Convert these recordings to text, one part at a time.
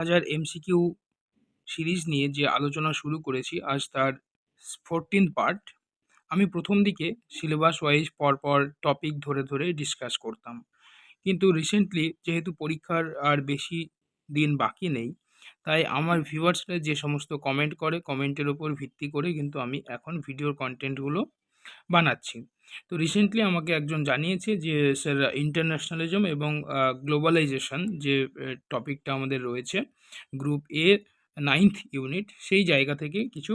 হাজার MCQ series নিয়ে যে আলোচনা শুরু করেছি, আজ তার ফোরটিন পার্ট আমি প্রথম দিকে সিলেবাস ওয়াইজ পরপর টপিক ধরে ধরে ডিসকাস করতাম। কিন্তু রিসেন্টলি যেহেতু পরীক্ষার আর বেশি দিন বাকি নেই, তাই আমার ভিউয়ার্সরা যে সমস্ত কমেন্ট করে কমেন্টের ওপর ভিত্তি করে কিন্তু আমি এখন ভিডিওর কন্টেন্টগুলো বানাচ্ছি। তো রিসেন্টলি আমাকে একজন জানিয়েছে যে স্যার ইন্টারন্যাশনালিজম এবং গ্লোবালাইজেশন যে টপিকটা আমাদের রয়েছে গ্রুপ এ নাইন্থ ইউনিট সেই জায়গা থেকে কিছু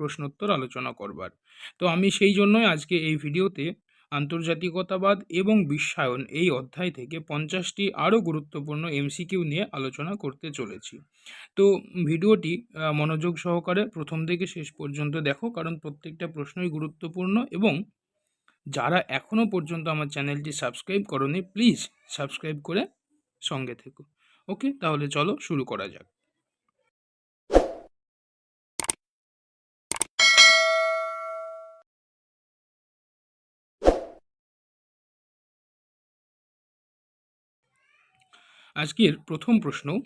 প্রশ্নোত্তর আলোচনা করবার। তো আমি সেই জন্যই আজকে এই ভিডিওতে আন্তর্জাতিকতাবাদ এবং বিশ্বায়ন এই অধ্যায় থেকে পঞ্চাশটি আরও গুরুত্বপূর্ণ এমসিকিউ নিয়ে আলোচনা করতে চলেছি। তো ভিডিওটি মনোযোগ সহকারে প্রথম থেকে শেষ পর্যন্ত দেখো, কারণ প্রত্যেকটা প্রশ্নই গুরুত্বপূর্ণ এবং যারা এখনও পর্যন্ত আমার চ্যানেলটি সাবস্ক্রাইব করনি, প্লিজ সাবস্ক্রাইব করে সঙ্গে থেকো। ওকে, তাহলে চলো শুরু করা যাক। আজকের প্রথম প্রশ্ন,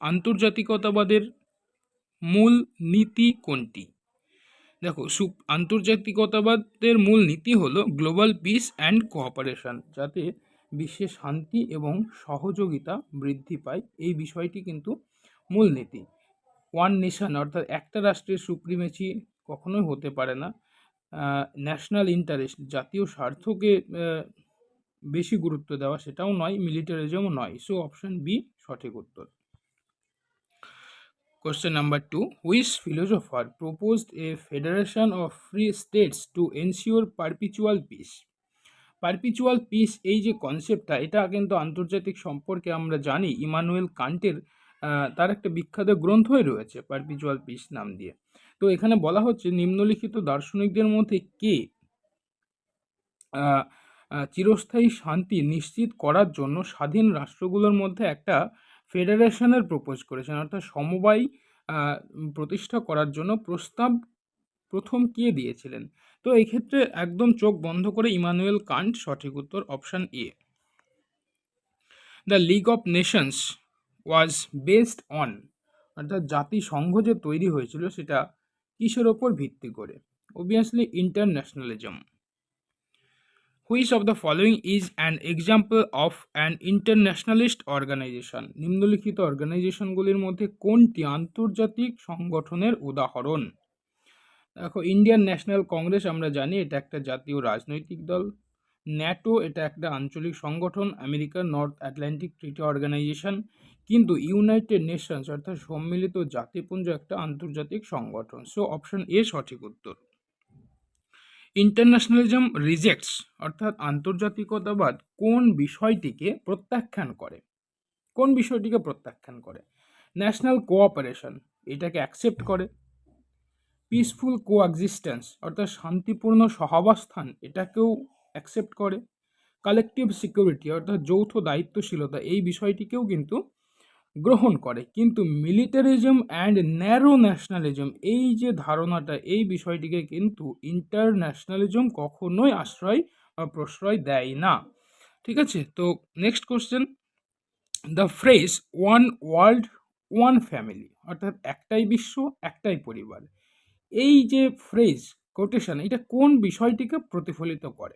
আন্তর্জাতিকতাবাদের মূল নীতি কোনটি? দেখো সু আন্তর্জাতিকতাবাদের মূল নীতি হলো গ্লোবাল পিস অ্যান্ড কোঅপারেশন, যাতে বিশ্বে শান্তি এবং সহযোগিতা বৃদ্ধি পায়। এই বিষয়টি কিন্তু মূল নীতি। ওয়ান নেশন, অর্থাৎ একটা রাষ্ট্রের সুপ্রিমেসি কখনোই হতে পারে না। ন্যাশনাল ইন্টারেস্ট, জাতীয় স্বার্থকে বেশি গুরুত্ব দেওয়া সেটাও নয়, মিলিটারিজমও নয়। সো, অপশন বি, সঠিক উত্তর। Question number two. Which philosopher proposed a federation of free states to ensure perpetual peace? Perpetual peace এই যে কনসেপ্টটা এটা কিন্তু আন্তর্জাতিক সম্পর্কে আমরা জানি। ইমানুয়েল কান্টের তার একটা বিখ্যাত গ্রন্থই রয়েছে পারপিচুয়াল পিস নাম দিয়ে। তো এখানে বলা হচ্ছে, নিম্নলিখিত দার্শনিকদের মধ্যে কে চিরস্থায়ী শান্তি নিশ্চিত করার জন্য স্বাধীন রাষ্ট্রগুলোর মধ্যে একটা ফেডারেশনের প্রপোজ করেছেন। অর্থাৎ সমবায় প্রতিষ্ঠা করার জন্য প্রস্তাব প্রথম কে দিয়েছিলেন? তো এই ক্ষেত্রে একদম চোখ বন্ধ করে ইমানুয়েল কান্ট, সঠিক উত্তর option A. The league of nations was based on, অর্থাৎ জাতিসংঘ যে তৈরি হয়েছিল সেটা কিসের ওপর ভিত্তি করে? Obviously internationalism. Which of the following is an example of an internationalist organization নিম্নলিখিত অর্গানাইজেশনগুলির মধ্যে কোনটি আন্তর্জাতিক সংগঠনের উদাহরণ? দেখো ইন্ডিয়ান ন্যাশনাল কংগ্রেস আমরা জানি, এটা একটা জাতীয় রাজনৈতিক দল। ন্যাটো এটা একটা আঞ্চলিক সংগঠন। আমেরিকার নর্থ আটলান্টিক ট্রিটি অর্গানাইজেশন কিন্তু ইউনাইটেড নেশনস অর্থাৎ সম্মিলিত জাতিপুঞ্জ একটা আন্তর্জাতিক সংগঠন। সো অপশন এ সঠিক উত্তর। ইন্টারন্যাশনালিজম রিজেক্টস অর্থাৎ আন্তর্জাতিকতাবাদ কোন বিষয়টিকে প্রত্যাখ্যান করে? কোন বিষয়টিকে প্রত্যাখ্যান করে? ন্যাশনাল কোঅপারেশন এটাকে অ্যাকসেপ্ট করে। পিসফুল কোএক্সিস্টেন্স অর্থাৎ শান্তিপূর্ণ সহাবস্থান, এটাকেও অ্যাকসেপ্ট করে। কালেকটিভ সিকিউরিটি অর্থাৎ যৌথ দায়িত্বশীলতা, এই বিষয়টিকেও কিন্তু গ্রহণ করে। কিন্তু মিলিটারিজম অ্যান্ড ন্যারো ন্যাশনালিজম, এই যে ধারণাটা, এই বিষয়টিকে কিন্তু ইন্টারন্যাশনালিজম কখনোই আশ্রয় বা প্রশ্রয় দেয় না। ঠিক আছে? তো next question the phrase one world one family অর্থাৎ একটাই বিশ্ব, একটাই পরিবার। এই যে ফ্রেজ কোটেশন এটা কোন বিষয়টিকে প্রতিফলিত করে?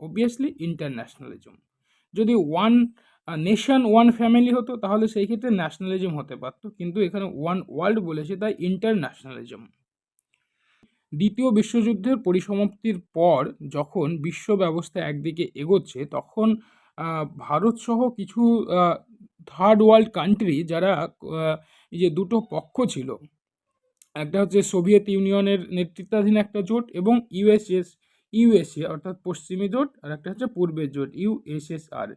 অবভিয়াসলি ইন্টারন্যাশনালিজম যদি ওয়ান নেশন ওয়ান ফ্যামিলি হতো, তাহলে সেই ক্ষেত্রে ন্যাশনালিজম হতে পারতো। কিন্তু এখানে ওয়ান ওয়ার্ল্ড বলেছে, তাই ইন্টারন্যাশনালিজম দ্বিতীয় বিশ্বযুদ্ধের পরিসমাপ্তির পর যখন বিশ্ব ব্যবস্থা একদিকে এগোচ্ছে, তখন ভারতসহ কিছু থার্ড ওয়ার্ল্ড কান্ট্রি যারা এই যে দুটো পক্ষ ছিল, একটা হচ্ছে সোভিয়েত ইউনিয়নের নেতৃত্বাধীন একটা জোট এবং ইউএসএস ইউএসএ অর্থাৎ পশ্চিমী জোট, আর একটা হচ্ছে পূর্বের জোট ইউএসএসআর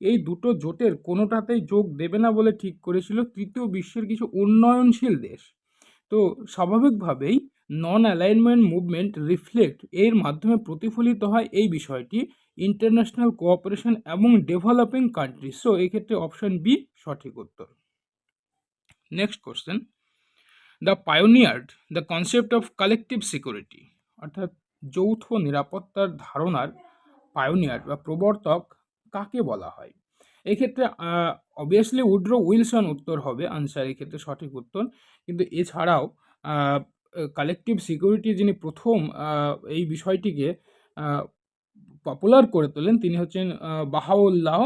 এই দুটো জোটের কোনোটাতেই যোগ দেবে না বলে ঠিক করেছিল তৃতীয় বিশ্বের কিছু উন্নয়নশীল দেশ। তো স্বাভাবিকভাবেই নন অ্যালাইনমেন্ট মুভমেন্ট রিফ্লেক্ট এর মাধ্যমে প্রতিফলিত হয় এই বিষয়টি। ইন্টারন্যাশনাল কোঅপারেশন এবং ডেভেলপিং কান্ট্রি সো এক্ষেত্রে অপশন বি সঠিক উত্তর। Next question the pioneered the concept of collective security অর্থাৎ যৌথ নিরাপত্তার ধারণার পায়োনিয়ার বা প্রবর্তক কাকে বলা হয়? এক্ষেত্রে অবভিয়াসলি উড্রো উইলসন উত্তর হবে আনসার এক্ষেত্রে সঠিক উত্তর। কিন্তু এছাড়াও কালেকটিভ সিকিউরিটি যিনি প্রথম এই বিষয়টিকে পপুলার করে তোলেন, তিনি হচ্ছেন বাহাউল্লাহ।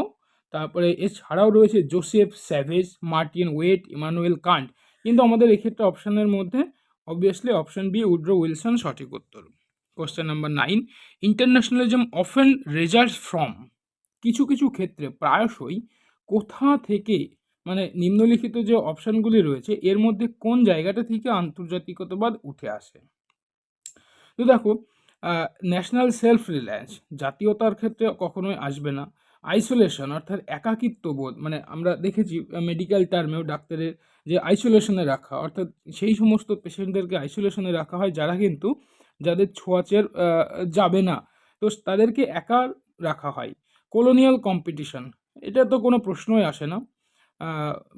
তারপরে এছাড়াও রয়েছে Joseph Savage, Martin Wight, Immanuel Kant. কিন্তু আমাদের এক্ষেত্রে অপশানের মধ্যে obviously option B Woodrow Wilson সঠিক উত্তর। Question number nine internationalism often results from কিছু কিছু ক্ষেত্রে প্রায়শই কোথা থেকে মানে নিম্নলিখিত যে অপশানগুলি রয়েছে, এর মধ্যে কোন জায়গাটা থেকে আন্তর্জাতিকতাবাদ উঠে আসে? তো দেখো ন্যাশনাল সেলফ রিলায়েন্স জাতীয়তার ক্ষেত্রে কখনোই আসবে না। আইসোলেশন অর্থাৎ একাকিত্ব বোধ মানে আমরা দেখেছি মেডিকেল টার্মেও ডাক্তারের যে আইসোলেশনে রাখা, অর্থাৎ সেই সমস্ত পেশেন্টদেরকে আইসোলেশনে রাখা হয়, যারা কিন্তু যাদের ছোঁয়াচের যাবে না। তো তাদেরকে একা রাখা হয়। কলোনিয়াল কম্পিটিশন এটা তো কোনো প্রশ্নই আসে না।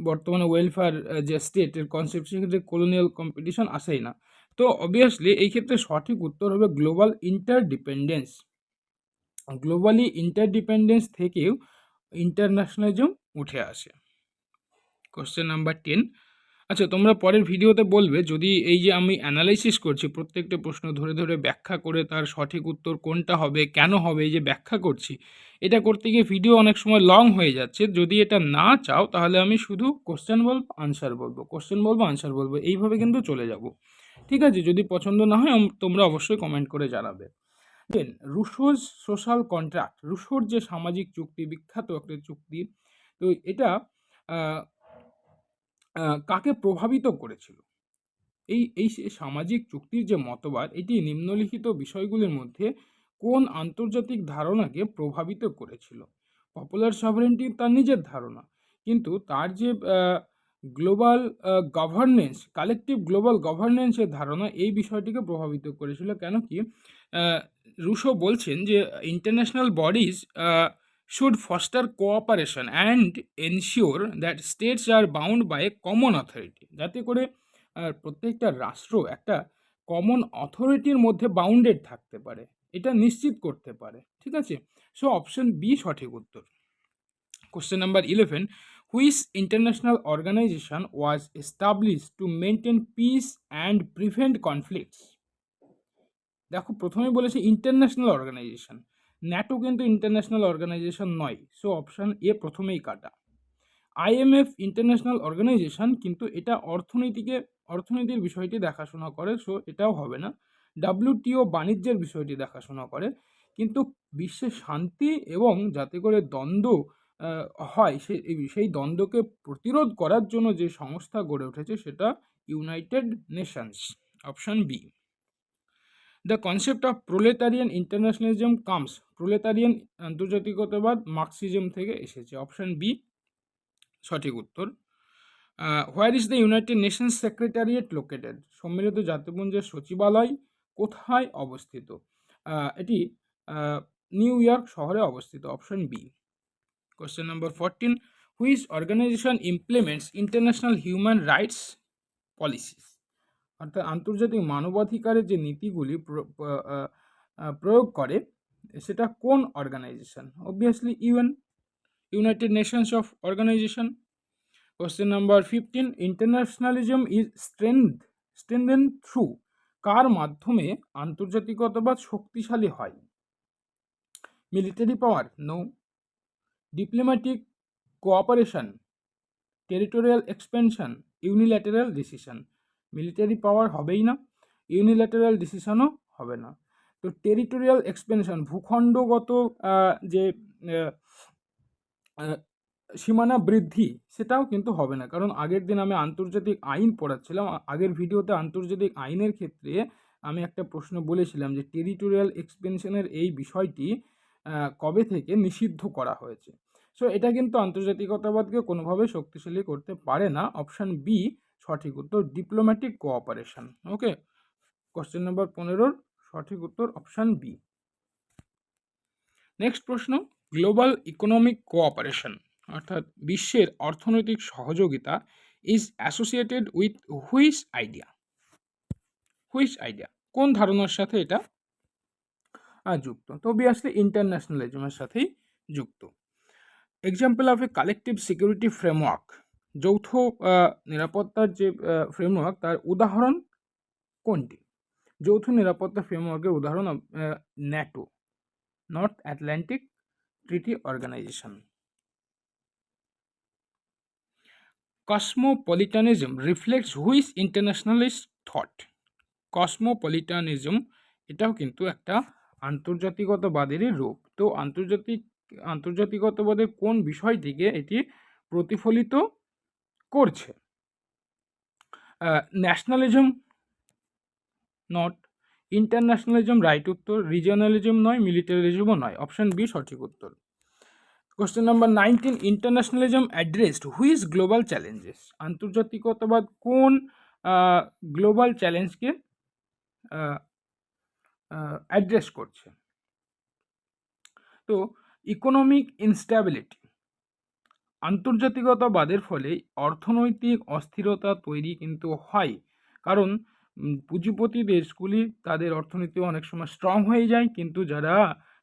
বর্তমানে ওয়েলফেয়ার যে স্টেটের কনসেপ্ট সেক্ষেত্রে কলোনিয়াল কম্পিটিশন আসেই না। তো অবভিয়াসলি এই ক্ষেত্রে সঠিক উত্তর হবে গ্লোবাল ইন্টারডিপেন্ডেন্স গ্লোবালি ইন্টারডিপেন্ডেন্স থেকেও ইন্টারন্যাশনালিজম উঠে আসে। কোশ্চেন নাম্বার টেন আচ্ছা তোমরা পরের ভিডিওতে বলবে যদি এই যে আমি অ্যানালাইসিস করছি, প্রত্যেকটা প্রশ্ন ধরে ধরে ব্যাখ্যা করে তার সঠিক উত্তর কোনটা হবে, কেন হবে, এই যে ব্যাখ্যা করছি, এটা করতে গিয়ে ভিডিও অনেক সময় লং হয়ে যাচ্ছে। যদি এটা না চাও, তাহলে আমি শুধু কোশ্চেন বলব আনসার বলব কোশ্চেন বলব আনসার বলব, এইভাবে কিন্তু চলে যাব। ঠিক আছে? যদি পছন্দ না হয় তোমরা অবশ্যই কমেন্ট করে জানাবে। দেন রুশোর সোশ্যাল কন্ট্রাক্ট রুশোর যে সামাজিক চুক্তি, বিখ্যাত একটা চুক্তি, তো এটা কাকে প্রভাবিত করেছিল? এই এই সামাজিক চুক্তির যে মতবাদ, এটি নিম্নলিখিত বিষয়গুলির মধ্যে কোন আন্তর্জাতিক ধারণাকে প্রভাবিত করেছিল? পপুলার সভারেন্টি তার নিজের ধারণা, কিন্তু তার যে গ্লোবাল গভর্নেন্স, কালেকটিভ গ্লোবাল গভর্নেন্সের ধারণা এই বিষয়টিকে প্রভাবিত করেছিল। কেন কি রুশো বলছেন যে, international bodies should foster cooperation and ensure that states are bound by a common authority যাতে করে প্রত্যেকটা রাষ্ট্র একটা কমন অথরিটির মধ্যে বাউন্ডেড থাকতে পারে। এটা নিশ্চিত করতে পারে। ঠিক আছে? সো অপশন বি সঠিক উত্তর। Question number eleven which international organization was establish to maintain peace and prevent conflicts দেখো, প্রথমেই বলেছে ইন্টারন্যাশনাল অর্গানাইজেশন ন্যাটো কিন্তু ইন্টারন্যাশনাল অর্গানাইজেশন নয় সো অপশান এ প্রথমেই কাটা। আইএমএফ ইন্টারন্যাশনাল অর্গানাইজেশন কিন্তু এটা অর্থনীতিকে, অর্থনীতির বিষয়টি দেখাশোনা করে সো এটাও হবে না। ডাব্লিউটিও বাণিজ্যের বিষয়টি দেখাশোনা করে, কিন্তু বিশ্বে শান্তি এবং যাতে করে দ্বন্দ্ব হয়, সে, সেই দ্বন্দ্বকে প্রতিরোধ করার জন্য যে সংস্থা গড়ে উঠেছে সেটা United Nations option B the concept of proletarian internationalism comes proletarian আন্তর্জাতিকতাবাদ Marxism থেকে এসেছে। অপশান বি সঠিক উত্তর। Where is the United Nations secretariat located সম্মিলিত জাতিপুঞ্জের সচিবালয় কোথায় অবস্থিত? এটি নিউ ইয়র্ক শহরে অবস্থিত। Option B question number fourteen which organization implements international human rights policies অর্থাৎ আন্তর্জাতিক মানবাধিকারের যে নীতিগুলি প্রয়োগ করে, সেটা কোন organization obviously UN United Nations of organization question number fifteen internationalism is strength strengthen through কার মাধ্যমে আন্তর্জাতিকতাবাদ শক্তিশালী হয়? Military power no diplomatic cooperation territorial expansion unilateral decision military power হবেই না, ইউনিল্যাটারাল ডিসিশনও হবে না। তো টেরিটোরিয়াল এক্সপেনশন, ভূখণ্ডগত যে সীমানা বৃদ্ধি, সেটাও কিন্তু হবে না। কারণ আগের দিন আমি আন্তর্জাতিক আইন পড়াচ্ছিলাম, আগের ভিডিওতে আন্তর্জাতিক আইনের ক্ষেত্রে আমি একটা প্রশ্ন বলেছিলাম যে, টেরিটোরিয়াল এক্সপেনশনের এই বিষয়টি কবে থেকে নিষিদ্ধ করা হয়েছে? সো এটা কিন্তু আন্তর্জাতিকতাবাদকে কোনোভাবে শক্তিশালী করতে পারে না। অপশান বি সঠিক উত্তর diplomatic cooperation okay question number পনেরোর সঠিক উত্তর অপশান বি নেক্সট প্রশ্ন গ্লোবাল ইকোনমিক কোঅপারেশন অর্থাৎ বিশ্বের অর্থনৈতিক সহযোগিতা is associated with which idea which idea কোন ধারণার সাথে এটা যুক্ত? তো অবভিয়াসলি ইন্টারন্যাশনালিজমের সাথেই যুক্ত। Example of a collective security framework যৌথ নিরাপত্তার যে ফ্রেমওয়ার্ক তার উদাহরণ কোনটি? যৌথ নিরাপত্তা ফ্রেমওয়ার্কের উদাহরণ NATO North Atlantic Treaty Organization cosmopolitanism reflects which internationalist thought কসমোপলিটানিজম এটাও কিন্তু একটা আন্তর্জাতিকতাবাদেরই রূপ। তো আন্তর্জাতিক, আন্তর্জাতিকতাবাদের কোন বিষয়টিকে এটি প্রতিফলিত করছে। ন্যাশনালিজম নট ইন্টারন্যাশনালিজম রাইট উত্তর রিজিওনালিজম নয় মিলিটারিজমও নয়। অপশন বি সঠিক উত্তর। Question number nineteen internationalism addressed which global challenges আন্তর্জাতিকতাবাদ কোন গ্লোবাল চ্যালেঞ্জকে অ্যাড্রেস করছে? তো ইকোনমিক ইনস্ট্যাবিলিটি আন্তর্জাতিকতাবাদের ফলে অর্থনৈতিক অস্থিরতা তৈরি কিন্তু হয়। কারণ পুঁজিপতি দেশগুলি তাদের অর্থনীতি অনেক সময় স্ট্রং হয়ে যায়, কিন্তু যারা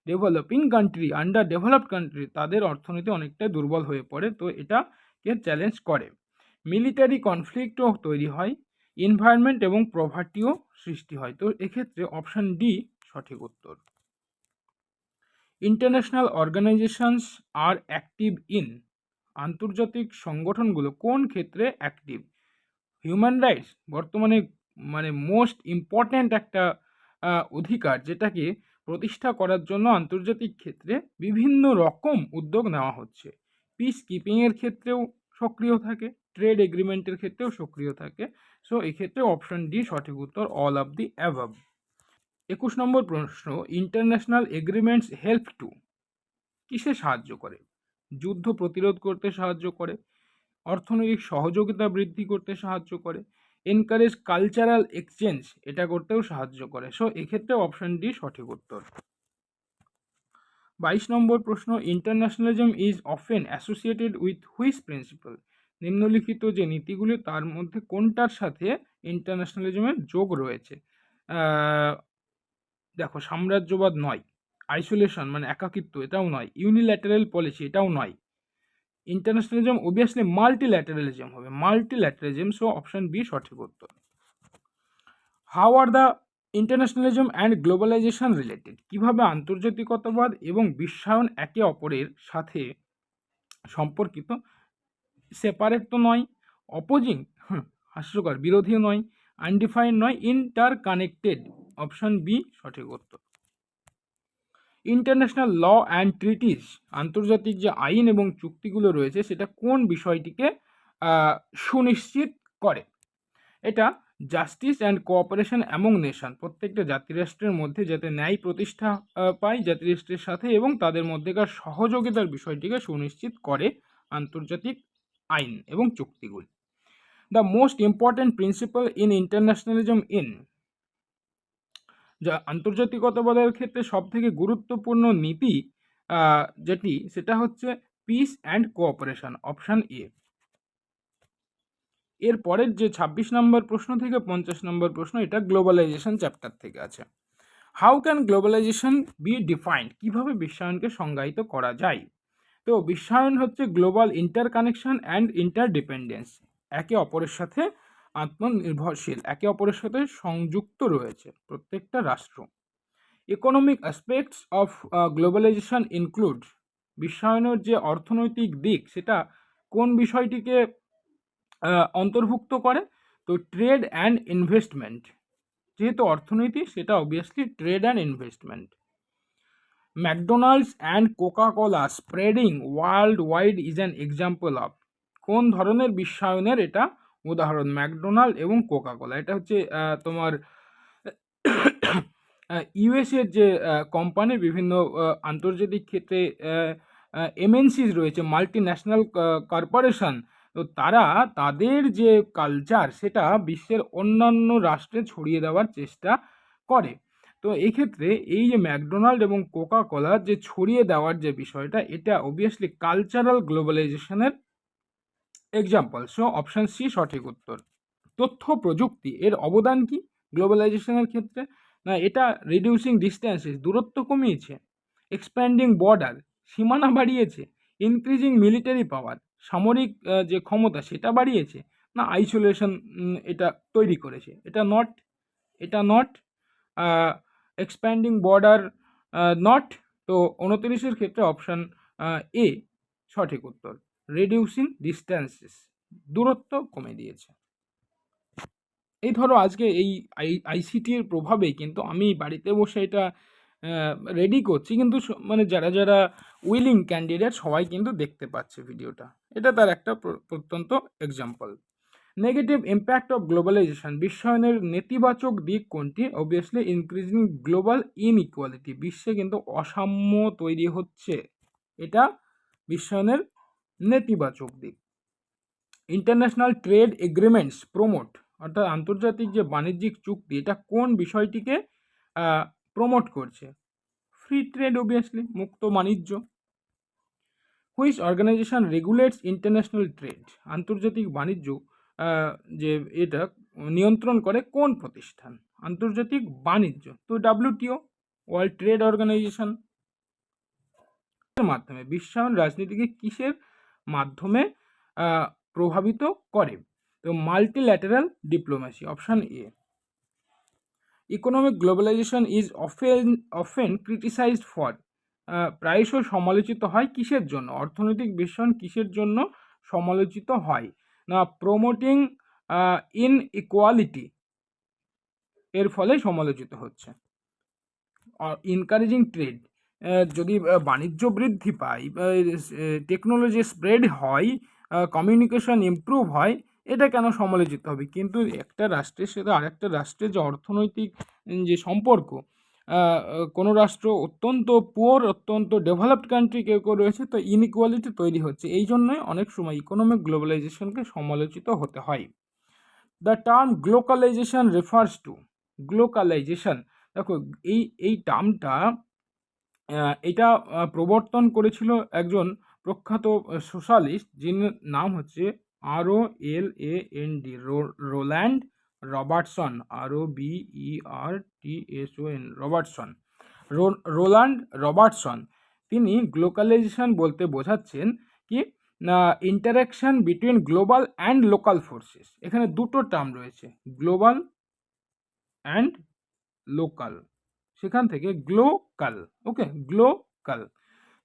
developing country under developed country তাদের অর্থনীতি অনেকটা দুর্বল হয়ে পড়ে। তো এটাকে চ্যালেঞ্জ করে? মিলিটারি কনফ্লিক্টও তৈরি হয় এনভায়রনমেন্ট এবং প্রভার্টিও সৃষ্টি হয়। তো এক্ষেত্রে অপশান ডি সঠিক উত্তর। International organizations are active in আন্তর্জাতিক সংগঠনগুলো কোন ক্ষেত্রে অ্যাক্টিভ হিউম্যান রাইটস বর্তমানে মানে মোস্ট ইম্পর্ট্যান্ট একটা অধিকার যেটাকে প্রতিষ্ঠা করার জন্য আন্তর্জাতিক ক্ষেত্রে বিভিন্ন রকম উদ্যোগ নেওয়া হচ্ছে। পিস কিপিংয়ের ক্ষেত্রেও সক্রিয় থাকে ট্রেড এগ্রিমেন্টের ক্ষেত্রেও সক্রিয় থাকে। সো এক্ষেত্রে অপশন ডি সঠিক উত্তর অল অফ দি অ্যাভাব একুশ নম্বর প্রশ্ন ইন্টারন্যাশনাল এগ্রিমেন্টস হেল্প টু কিসে সাহায্য করে? যুদ্ধ প্রতিরোধ করতে সাহায্য করে, অর্থনৈতিক সহযোগিতা বৃদ্ধি করতে সাহায্য করে এনকারেজ কালচারাল এক্সচেঞ্জ এটা করতেও সাহায্য করে। সো এক্ষেত্রে অপশন ডি সঠিক উত্তর। বাইশ নম্বর প্রশ্ন internationalism is often associated with which principle নিম্নলিখিত যে নীতিগুলি, তার মধ্যে কোনটার সাথে ইন্টারন্যাশনালিজমের যোগ রয়েছে? দেখো, সাম্রাজ্যবাদ নয়। আইসোলেশন মানে একাকিত্ব, এটাও নয়। ইউনিল্যাটারাল পলিসি এটাও নয়। ইন্টারন্যাশনালিজম অবভিয়াসলি মাল্টিল্যাটারালিজম হবে। মাল্টিল্যাটারালিজম সো অপশন বি সঠিক উত্তর। How are the internationalism and globalization related কীভাবে আন্তর্জাতিকতাবাদ এবং বিশ্বায়ন একে অপরের সাথে সম্পর্কিত? সেপারেট তো নয়। অপোজিং হাস্যকর, বিরোধীও নয়। আনডিফাইন্ড নয়। ইন্টার কানেক্টেড অপশন বি সঠিক উত্তর। ইন্টারন্যাশনাল ল অ্যান্ড ট্রিটিস, আন্তর্জাতিক যে আইন এবং চুক্তিগুলো রয়েছে, সেটা কোন বিষয়টিকে সুনিশ্চিত করে? এটা justice and cooperation among nation, প্রত্যেকটা জাতিরাষ্ট্রের মধ্যে যাতে ন্যায় প্রতিষ্ঠা পায় জাতিরাষ্ট্রের সাথে এবং তাদের মধ্যেকার সহযোগিতার বিষয়টিকে সুনিশ্চিত করে আন্তর্জাতিক আইন এবং চুক্তিগুলি। The most important principle in internationalism in যা আন্তর্জাতিকতাবাদের ক্ষেত্রে সব থেকে গুরুত্বপূর্ণ নীতি যেটি সেটা হচ্ছে peace and cooperation option A এর পরের যে ছাব্বিশ নম্বর প্রশ্ন থেকে পঞ্চাশ নম্বর প্রশ্ন, এটা গ্লোবালাইজেশন চ্যাপ্টার থেকে আছে। How can globalization be defined কীভাবে বিশ্বায়নকে সংজ্ঞায়িত করা যায়? তো বিশ্বায়ন হচ্ছে global interconnection and interdependence একে অপরের সাথে আত্মনির্ভরশীল, একে অপরের সাথে সংযুক্ত রয়েছে প্রত্যেকটা রাষ্ট্র। Economic aspects of globalization include বিশ্বায়নের যে অর্থনৈতিক দিক, সেটা কোন বিষয়টিকে অন্তর্ভুক্ত করে? তো ট্রেড অ্যান্ড ইনভেস্টমেন্ট যেহেতু অর্থনীতি, সেটা obviously trade and investment McDonald's and Coca Cola spreading worldwide is an example of কোন ধরনের বিশ্বায়নের এটা উদাহরণ ম্যাকডোনাল্ড এবং কোকা কোলা এটা হচ্ছে তোমার ইউএসের যে কোম্পানি বিভিন্ন আন্তর্জাতিক ক্ষেত্রে এমএনসিজ রয়েছে মাল্টি ন্যাশনাল কর্পোরেশন তো তারা তাদের যে কালচার সেটা বিশ্বের অন্যান্য রাষ্ট্রে ছড়িয়ে দেওয়ার চেষ্টা করে। তো এক্ষেত্রে এই যে ম্যাকডোনাল্ড এবং কোকা কোলার যে ছড়িয়ে দেওয়ার যে বিষয়টা, এটা অবভিয়াসলি কালচারাল গ্লোবালাইজেশনের এক্সাম্পল সো অপশান সি সঠিক উত্তর। তথ্য প্রযুক্তি, এর অবদান কি গ্লোবালাইজেশনের ক্ষেত্রে? না, এটা রিডিউসিং ডিস্টেন্সেস দূরত্ব কমিয়েছে। এক্সপ্যান্ডিং বর্ডার সীমানা বাড়িয়েছে। ইনক্রিজিং মিলিটারি পাওয়ার সামরিক যে ক্ষমতা, সেটা বাড়িয়েছে। না আইসোলেশন এটা তৈরি করেছে। এটা নট এটা নট এক্সপ্যান্ডিং বর্ডার নট তো উনত্রিশের ক্ষেত্রে অপশান এ সঠিক উত্তর। রিডিউসিং ডিস্ট্যান্সেস দূরত্ব কমে দিয়েছে। এই ধরো আজকে এই আই আইসিটির প্রভাবে কিন্তু আমি বাড়িতে বসে এটা রেডি করছি। কিন্তু মানে যারা যারা উইলিং ক্যান্ডিডেট সবাই কিন্তু দেখতে পাচ্ছে ভিডিওটা। এটা তার একটা প্রত্যন্ত example negative impact of globalization বিশ্বায়নের নেতিবাচক দিক কোনটি? অবভিয়াসলি ইনক্রিজিং গ্লোবাল ইনইকুয়ালিটি বিশ্বে কিন্তু অসাম্য তৈরি হচ্ছে। এটা বিশ্বায়নের নেতিবাচক দিক। ইন্টারন্যাশনাল ট্রেড এগ্রিমেন্টস প্রমোট অর্থাৎ আন্তর্জাতিক যে বাণিজ্যিক চুক্তি, এটা কোন বিষয়টিকে প্রমোট করছে? ফ্রি ট্রেড অবভিয়াসলি মুক্ত বাণিজ্য। Which organization regulates international trade আন্তর্জাতিক বাণিজ্য যে এটা নিয়ন্ত্রণ করে কোন প্রতিষ্ঠান? আন্তর্জাতিক বাণিজ্য, তো ডাব্লিউটিও ওয়ার্ল্ড ট্রেড অর্গানাইজেশন মাধ্যমে বিশ্বায়ন রাজনীতিকে কিসের মাধ্যমে প্রভাবিত করে। তো multilateral diplomacy option A economic globalization is often often criticized for প্রায়শই সমালোচিত হয় কিসের জন্য? অর্থনৈতিক বিশ্বায়ন কিসের জন্য সমালোচিত হয়? না প্রমোটিং ইন ইকোয়ালিটি এর ফলে সমালোচিত হচ্ছে। ইনকারেজিং ট্রেড যদি বাণিজ্য বৃদ্ধি পায় টেকনোলজি স্প্রেড হয় কমিউনিকেশন ইমপ্রুভ হয়, এটা কেন সমালোচিত হবে? কিন্তু একটা রাষ্ট্রের সাথে আরেকটা রাষ্ট্রের যে অর্থনৈতিক যে সম্পর্ক কোনো রাষ্ট্র অত্যন্ত পুয়ার অত্যন্ত ডেভেলপড কান্ট্রি কেউ কেউ রয়েছে, তো ইনইকুয়ালিটি তৈরি হচ্ছে। এই জন্যই অনেক সময় ইকোনমিক গ্লোবালাইজেশনকে সমালোচিত হতে হয়। The term glocalization refers to glocalization দেখো, এই এই টার্মটা এটা প্রবর্তন করেছিল একজন প্রখ্যাত সোশ্যালিস্ট যিনি, নাম হচ্ছে R O L A N D Roland Robertson, R O B E R T S O N, Robertson. Roland Robertson, তিনি গ্লোকালাইজেশন বলতে বোঝাচ্ছেন কি interaction between global and local forces এখানে দুটো টার্ম রয়েছে গ্লোবাল অ্যান্ড লোকাল সেখান থেকে glocal, okay? Glocal.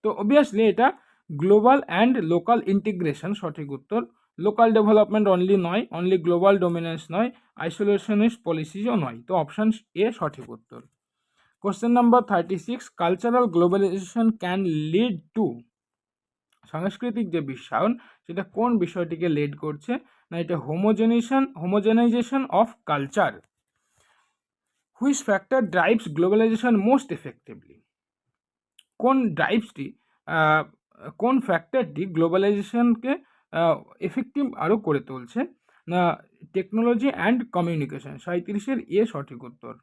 তো অবভিয়াসলি এটা গ্লোবাল অ্যান্ড লোকাল ইন্টিগ্রেশন সঠিক উত্তর। লোকাল ডেভেলপমেন্ট অনলি নয় অনলি গ্লোবাল ডোমিনেন্স নয়, আইসোলেশনিস্ট পলিসিও নয়। তো অপশান এ সঠিক উত্তর। Question number thirty six cultural globalization can lead to সাংস্কৃতিক যে বিশ্বায়ন, সেটা কোন বিষয়টিকে লিড করছে? না, এটা homogenation homogenization of culture which factor drives globalization most effectively কোন ড্রাইভসটি কোন ফ্যাক্টরটি গ্লোবালাইজেশনকে এফেক্টিভ আরও করে তুলছে? না টেকনোলজি অ্যান্ড কমিউনিকেশন সাঁত্রিশের এ সঠিক উত্তর।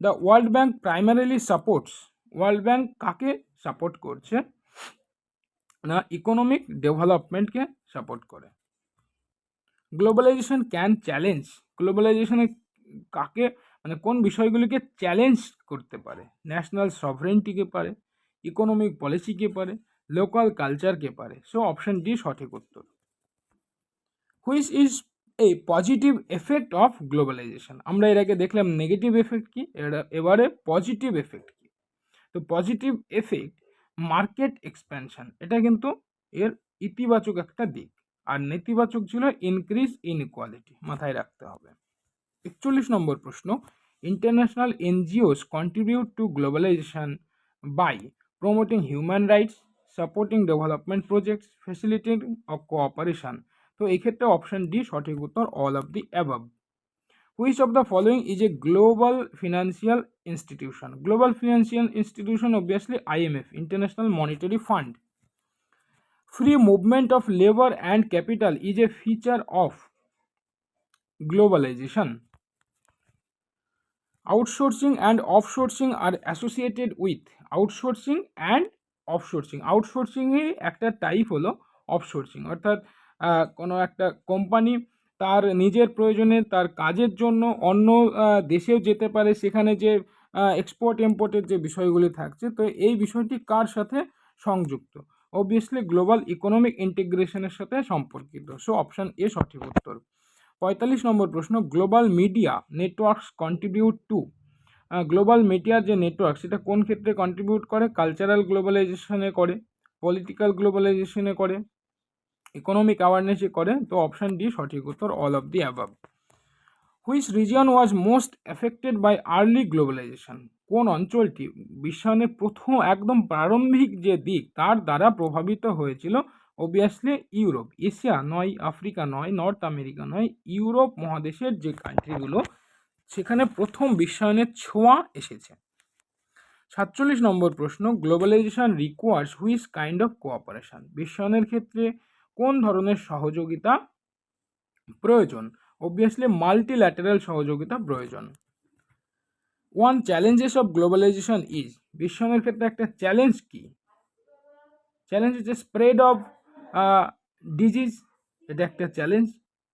The World Bank primarily supports World Bank কাকে সাপোর্ট করছে? না ইকোনমিক ডেভেলপমেন্টকে সাপোর্ট করে। গ্লোবালাইজেশন ক্যান চ্যালেঞ্জ গ্লোবালাইজেশনে কাকে মানে কোন বিষয়গুলিকে চ্যালেঞ্জ করতে পারে? ন্যাশনাল সভরেন্টিকে পারে ইকোনমিক পলিসিকে পারে লোকাল কালচারকে পারে? সো অপশন ডি সঠিক উত্তর। Which is a positive effect of globalization আমরা এর আগে দেখলাম নেগেটিভ এফেক্ট কি এবারে পজিটিভ এফেক্ট কি? তো পজিটিভ এফেক্ট মার্কেট এক্সপ্যানশন এটা কিন্তু এর ইতিবাচক একটা দিক। আর নেতিবাচক ছিল ইনক্রিজ ইনইকুয়ালিটি মাথায় রাখতে হবে। একচল্লিশ নম্বর প্রশ্ন international NGOs contribute to globalization by promoting human rights supporting development projects facilitating of cooperation তো এক্ষেত্রে অপশন ডি সঠিক উত্তর all of the above which of the following is a global financial institution global financial institution obviously IMF international monetary fund free movement of labour and capital is a feature of globalization outsourcing and offsourcing R associated with outsourcing and outsourcing এর একটা type হলো অফসোর্সিং অর্থাৎ কোনো একটা company তার নিজের প্রয়োজনে তার কাজের জন্য অন্য দেশেও যেতে পারে, সেখানে যে এক্সপোর্ট ইম্পোর্টের যে বিষয়গুলি থাকছে, তো এই বিষয়টি কার সাথে সংযুক্ত? অবভিয়াসলি গ্লোবাল ইকোনমিক ইন্টিগ্রেশনের সাথে সম্পর্কিত। সো অপশান এ সঠিক উত্তর। পঁয়তাল্লিশ নম্বর প্রশ্ন global media networks contribute to global মিডিয়ার যে নেটওয়ার্ক সেটা কোন ক্ষেত্রে কন্ট্রিবিউট করে? কালচারাল গ্লোবালাইজেশনে করে পলিটিক্যাল গ্লোবালাইজেশনে করে ইকোনমিক অ্যাওয়ারনেসে করে, তো অপশান ডি সঠিক উত্তর all of the above which region was most affected by early globalization কোন অঞ্চলটি? বিশ্বায়নের প্রথম, একদম প্রারম্ভিক যে দিক, তার দ্বারা প্রভাবিত হয়েছিল অবভিয়াসলি ইউরোপ এশিয়া নয় আফ্রিকা নয় নর্থ আমেরিকা নয় ইউরোপ মহাদেশের যে কান্ট্রিগুলো সেখানে প্রথম বিশ্বায়নের ছোঁয়া এসেছে। সাতচল্লিশ নম্বর প্রশ্ন globalization requires which kind of cooperation বিশ্বায়নের ক্ষেত্রে কোন ধরনের সহযোগিতা প্রয়োজন? অবভিয়াসলি মাল্টিল্যাটারাল সহযোগিতা প্রয়োজন। One challenges of globalization is বিশ্বায়নের ক্ষেত্রে একটা চ্যালেঞ্জ কি? চ্যালেঞ্জ হচ্ছে স্প্রেড অফ ডিজিজ এটা একটা challenge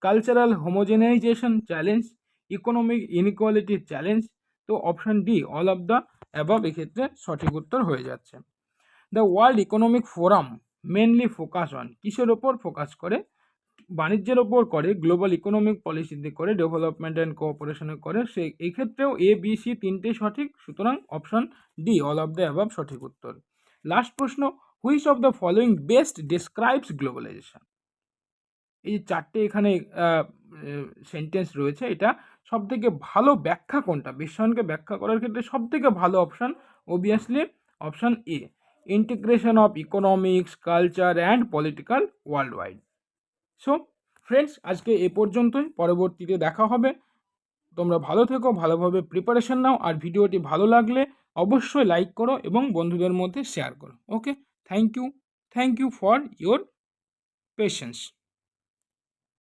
cultural homogenization challenge economic inequality challenge তো option D all of the above এক্ষেত্রে সঠিক উত্তর হয়ে যাচ্ছে। The World Economic Forum mainly focus on কিসের ওপর ফোকাস করে? বাণিজ্যের ওপর করে গ্লোবাল ইকোনমিক পলিসিতে করে ডেভেলপমেন্ট অ্যান্ড কোঅপারেশনে করে, সে এই ক্ষেত্রেও এ বি সি তিনটেই সঠিক, সুতরাং option D all of the above সঠিক উত্তর। লাস্ট প্রশ্ন which of the following best describes globalization এই যে চারটে এখানে সেন্টেন্স রয়েছে, এটা সব থেকে ভালো ব্যাখ্যা কোনটা? বিশ্বায়নকে ব্যাখ্যা করার ক্ষেত্রে সব থেকে ভালো option obviously option A integration of economics culture and political world wide so friends আজকে এ পর্যন্তই। পরবর্তীতে দেখা হবে। তোমরা ভালো থেকো, ভালোভাবে প্রিপারেশন নাও। আর ভিডিওটি ভালো লাগলে অবশ্যই লাইক করো এবং বন্ধুদের মধ্যে শেয়ার করো। ওকে thank you. Thank you for your patience.